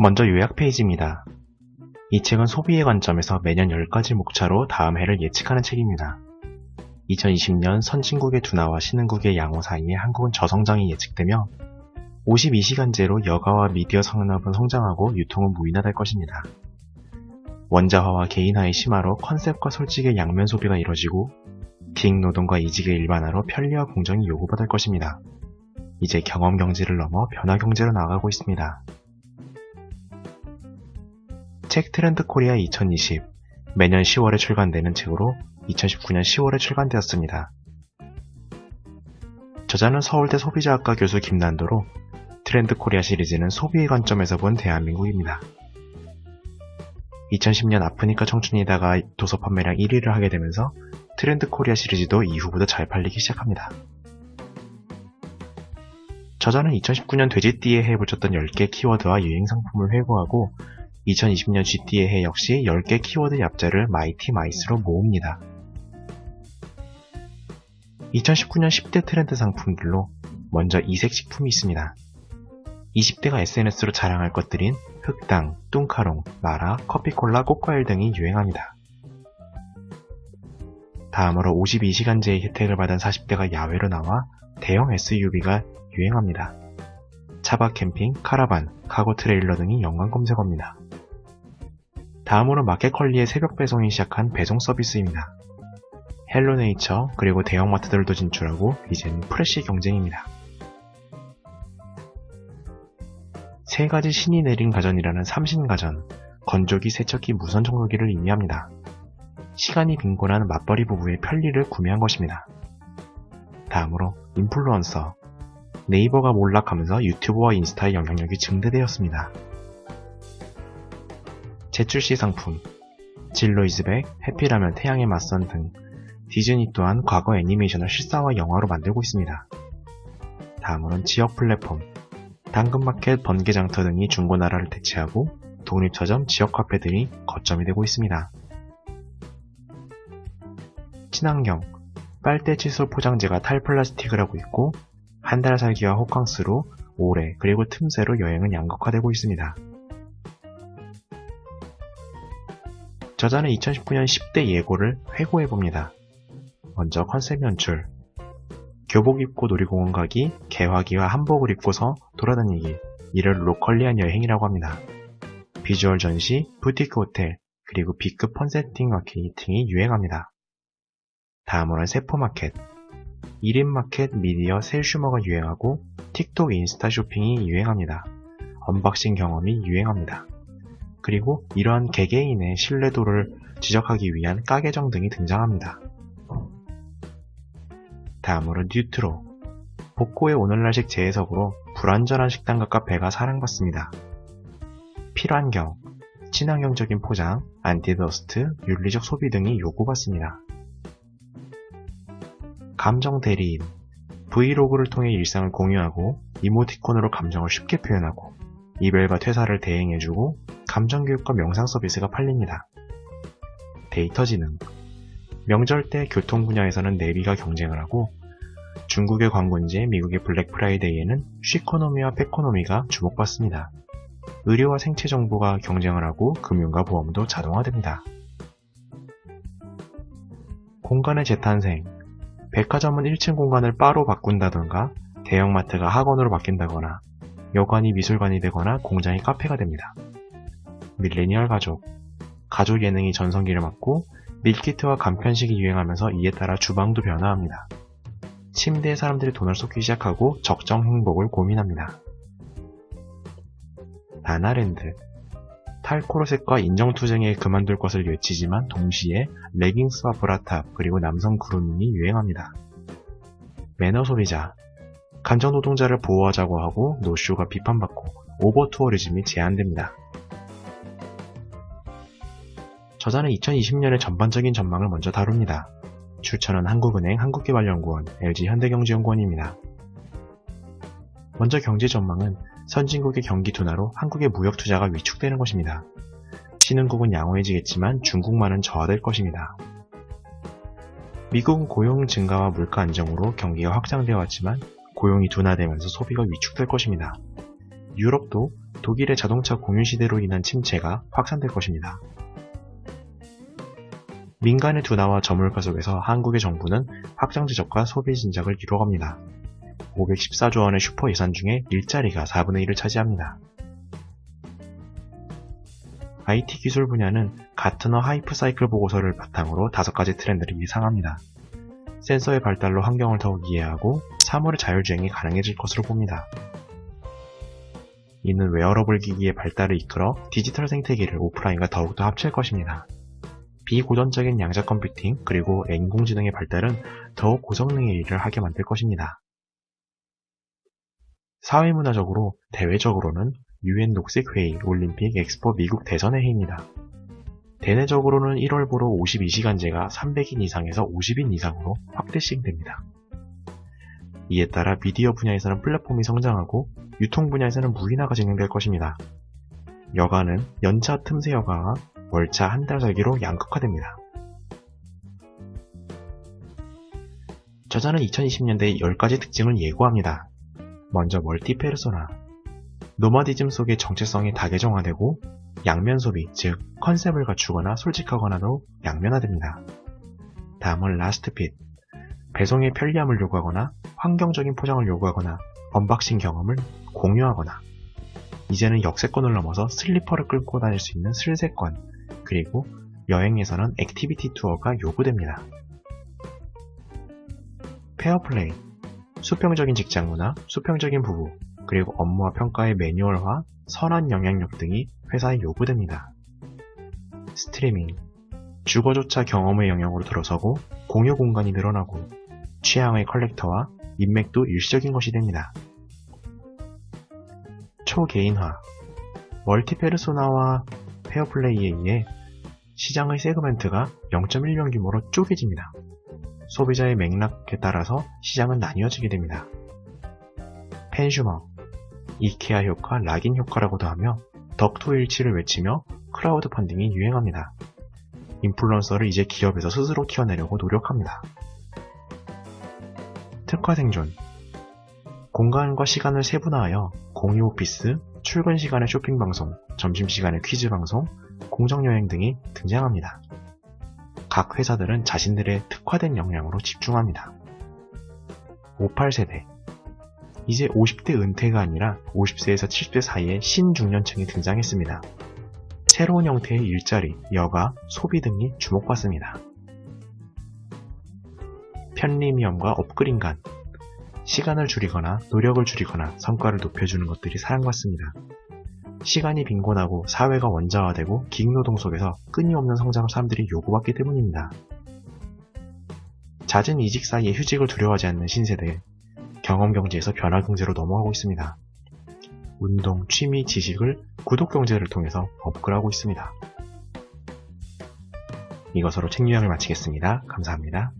먼저 요약 페이지입니다. 이 책은 소비의 관점에서 매년 10가지 목차로 다음 해를 예측하는 책입니다. 2020년 선진국의 둔화와 신흥국의 양호 사이에 한국은 저성장이 예측되며 52시간제로 여가와 미디어 산업은 성장하고 유통은 무인화될 것입니다. 원자화와 개인화의 심화로 컨셉과 솔직의 양면 소비가 이뤄지고 비익 노동과 이직의 일반화로 편리와 공정이 요구받을 것입니다. 이제 경험 경제를 넘어 변화 경제로 나아가고 있습니다. 책 트렌드 코리아 2020 매년 10월에 출간되는 책으로 2019년 10월에 출간되었습니다. 저자는 서울대 소비자학과 교수 김난도로 트렌드 코리아 시리즈는 소비의 관점에서 본 대한민국입니다. 2010년 아프니까 청춘이다가 도서 판매량 1위를 하게 되면서 트렌드 코리아 시리즈도 이후부터 잘 팔리기 시작합니다. 저자는 2019년 돼지띠에 해 붙였던 10개 키워드와 유행 상품을 회고하고 2020년 GT의 해 역시 10개 키워드 얍자를 마이티 마이스로 모읍니다. 2019년 10대 트렌드 상품들로 먼저 이색 식품이 있습니다. 20대가 SNS로 자랑할 것들인 흑당, 뚱카롱, 마라, 커피콜라, 꽃과일 등이 유행합니다. 다음으로 52시간제의 혜택을 받은 40대가 야외로 나와 대형 SUV가 유행합니다. 차박 캠핑, 카라반, 카고 트레일러 등이 연관 검색어입니다. 다음으로 마켓컬리의 새벽 배송이 시작한 배송 서비스입니다. 헬로네이처 그리고 대형마트들도 진출하고 이제는 프레시 경쟁입니다. 세 가지 신이 내린 가전이라는 삼신가전, 건조기, 세척기, 무선 청소기를 의미합니다. 시간이 빈곤한 맞벌이 부부의 편리를 구매한 것입니다. 다음으로 인플루언서, 네이버가 몰락하면서 유튜브와 인스타의 영향력이 증대되었습니다. 재출시 상품, 진로 이즈백, 해피라면 태양에 맞선 등 디즈니 또한 과거 애니메이션을 실사와 영화로 만들고 있습니다. 다음으로는 지역 플랫폼, 당근마켓, 번개장터 등이 중고나라를 대체하고 독립서점, 지역 카페들이 거점이 되고 있습니다. 친환경, 빨대 칫솔 포장재가 탈플라스틱을 하고 있고 한 달 살기와 호캉스로 오래 그리고 틈새로 여행은 양극화되고 있습니다. 저자는 2019년 10대 예고를 회고해봅니다. 먼저 컨셉 연출, 교복 입고 놀이공원 가기, 개화기와 한복을 입고서 돌아다니기, 이를 로컬리한 여행이라고 합니다. 비주얼 전시, 부티크 호텔, 그리고 B급 펀세팅 마케팅이 유행합니다. 다음으로는 세포마켓, 1인 마켓, 미디어, 셀슈머가 유행하고 틱톡, 인스타 쇼핑이 유행합니다. 언박싱 경험이 유행합니다. 그리고 이러한 개개인의 신뢰도를 지적하기 위한 까계정 등이 등장합니다. 다음으로 뉴트로 복고의 오늘날식 재해석으로 불완전한 식당과 카페가 사랑받습니다. 필환경, 친환경적인 포장, 안티더스트, 윤리적 소비 등이 요구받습니다. 감정 대리인, 브이로그를 통해 일상을 공유하고 이모티콘으로 감정을 쉽게 표현하고 이별과 퇴사를 대행해주고 감정교육과 명상 서비스가 팔립니다. 데이터 지능, 명절 때 교통 분야에서는 내비가 경쟁을 하고 중국의 광군제, 미국의 블랙 프라이데이에는 쉬코노미와 페코노미가 주목받습니다. 의료와 생체 정보가 경쟁을 하고 금융과 보험도 자동화됩니다. 공간의 재탄생 백화점은 1층 공간을 바로 바꾼다던가 대형마트가 학원으로 바뀐다거나 여관이 미술관이 되거나 공장이 카페가 됩니다. 밀레니얼 가족 가족 예능이 전성기를 맞고 밀키트와 간편식이 유행하면서 이에 따라 주방도 변화합니다. 침대에 사람들이 돈을 쏟기 시작하고 적정 행복을 고민합니다. 나나랜드 탈코르셋과 인정투쟁에 그만둘 것을 외치지만 동시에 레깅스와 브라탑 그리고 남성 그루밍이 유행합니다. 매너 소비자 간접 노동자를 보호하자고 하고 노쇼가 비판받고 오버 투어리즘이 제한됩니다. 저자는 2020년의 전반적인 전망을 먼저 다룹니다. 출처는 한국은행, 한국개발연구원, LG현대경제연구원입니다. 먼저 경제 전망은 선진국의 경기 둔화로 한국의 무역 투자가 위축되는 것입니다. 신흥국은 양호해지겠지만 중국만은 저하될 것입니다. 미국은 고용 증가와 물가 안정으로 경기가 확장되어 왔지만 고용이 둔화되면서 소비가 위축될 것입니다. 유럽도 독일의 자동차 공유 시대로 인한 침체가 확산될 것입니다. 민간의 둔화와 저물가 속에서 한국의 정부는 확장 지적과 소비 진작을 이루어갑니다. 514조 원의 슈퍼 예산 중에 일자리가 4분의 1을 차지합니다. IT 기술 분야는 가트너 하이프 사이클 보고서를 바탕으로 다섯 가지 트렌드를 예상합니다. 센서의 발달로 환경을 더욱 이해하고 사물의 자율주행이 가능해질 것으로 봅니다. 이는 웨어러블 기기의 발달을 이끌어 디지털 생태계를 오프라인과 더욱더 합칠 것입니다. 비고전적인 양자 컴퓨팅 그리고 인공지능의 발달은 더욱 고성능의 일을 하게 만들 것입니다. 사회문화적으로 대외적으로는 유엔 녹색회의, 올림픽, 엑스포, 미국 대선의 해입니다. 대내적으로는 1월부로 52시간제가 300인 이상에서 50인 이상으로 확대 시행됩니다. 이에 따라 미디어 분야에서는 플랫폼이 성장하고 유통 분야에서는 무인화가 진행될 것입니다. 여가는 연차 틈새 여가와 월차 한 달 살기로 양극화됩니다. 저자는 2020년대의 10가지 특징을 예고합니다. 먼저 멀티 페르소나. 노마디즘 속의 정체성이 다계정화되고 양면 소비, 즉 컨셉을 갖추거나 솔직하거나도 양면화됩니다. 다음은 라스트 핏. 배송의 편리함을 요구하거나 환경적인 포장을 요구하거나 언박싱 경험을 공유하거나 이제는 역세권을 넘어서 슬리퍼를 끌고 다닐 수 있는 슬세권 그리고 여행에서는 액티비티 투어가 요구됩니다. 페어플레이 수평적인 직장 문화, 수평적인 부부, 그리고 업무와 평가의 매뉴얼화, 선한 영향력 등이 회사에 요구됩니다. 스트리밍 주거조차 경험의 영역으로 들어서고 공유 공간이 늘어나고 취향의 컬렉터와 인맥도 일시적인 것이 됩니다. 초개인화 멀티페르소나와 페어플레이에 의해 시장의 세그멘트가 0.1명 규모로 쪼개집니다. 소비자의 맥락에 따라서 시장은 나뉘어지게 됩니다. 펜슈머, 이케아 효과, 락인 효과라고도 하며 덕토일치를 외치며 크라우드 펀딩이 유행합니다. 인플루언서를 이제 기업에서 스스로 키워내려고 노력합니다. 특화 생존 공간과 시간을 세분화하여 공유 오피스, 출근 시간의 쇼핑 방송, 점심 시간의 퀴즈 방송, 공정 여행 등이 등장합니다. 각 회사들은 자신들의 특화된 역량으로 집중합니다. 58세대 이제 50대 은퇴가 아니라 50세에서 70세 사이의 신중년층이 등장했습니다. 새로운 형태의 일자리, 여가, 소비 등이 주목받습니다. 편리미엄과 업그린간 시간을 줄이거나 노력을 줄이거나 성과를 높여주는 것들이 사랑받습니다. 시간이 빈곤하고 사회가 원자화되고 기능노동 속에서 끊임없는 성장을 사람들이 요구받기 때문입니다. 잦은 이직 사이에 휴직을 두려워하지 않는 신세대, 경험 경제에서 변화 경제로 넘어가고 있습니다. 운동, 취미, 지식을 구독 경제를 통해서 업글하고 있습니다. 이것으로 책 요약을 마치겠습니다. 감사합니다.